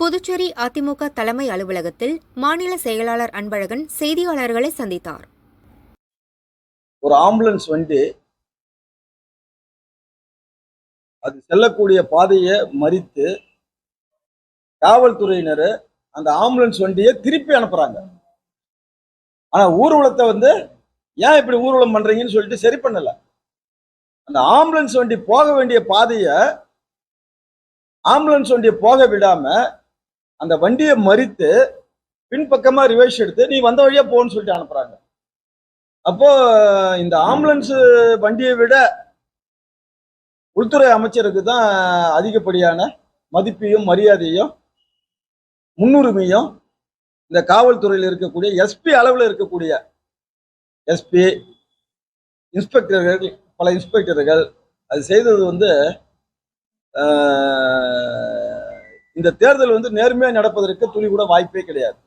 புதுச்சேரி அதிமுக தலைமை அலுவலகத்தில் மாநில செயலாளர் அன்பழகன் செய்தியாளர்களை சந்தித்தார். ஒரு ஆம்புலன்ஸ் வண்டி அது செல்லக்கூடிய பாதையை மறித்து காவல்துறையினர் அந்த ஆம்புலன்ஸ் வண்டியை திருப்பி அனுப்புறாங்க. ஆனா ஊர்வலத்தை வந்து ஏன் இப்படி ஊர்வலம் பண்றீங்கன்னு சொல்லிட்டு சரி பண்ணல. அந்த ஆம்புலன்ஸ் வண்டி போக வேண்டிய பாதையை ஆம்புலன்ஸ் வண்டியை போக விடாம அந்த வண்டியை மறித்து பின்பக்கமா ரிவர்ஸ் எடுத்து நீ வந்த வழியா போன்னு சொல்லிட்டு அனுப்புறாங்க. அப்போ இந்த ஆம்புலன்ஸ் வண்டியை விட உள்துறை அமைச்சருக்கு தான் அதிகப்படியான மதிப்பையும் மரியாதையும் முன்னுரிமையும் இந்த காவல்துறையில் இருக்கக்கூடிய எஸ்பி அளவில் இருக்கக்கூடிய எஸ்பி இன்ஸ்பெக்டர்கள் பல இன்ஸ்பெக்டர்கள் அது செய்தது வந்து இந்த தேர்தல் வந்து நேர்மையாக நடப்பதற்கு துளி கூட வாய்ப்பே கிடையாது.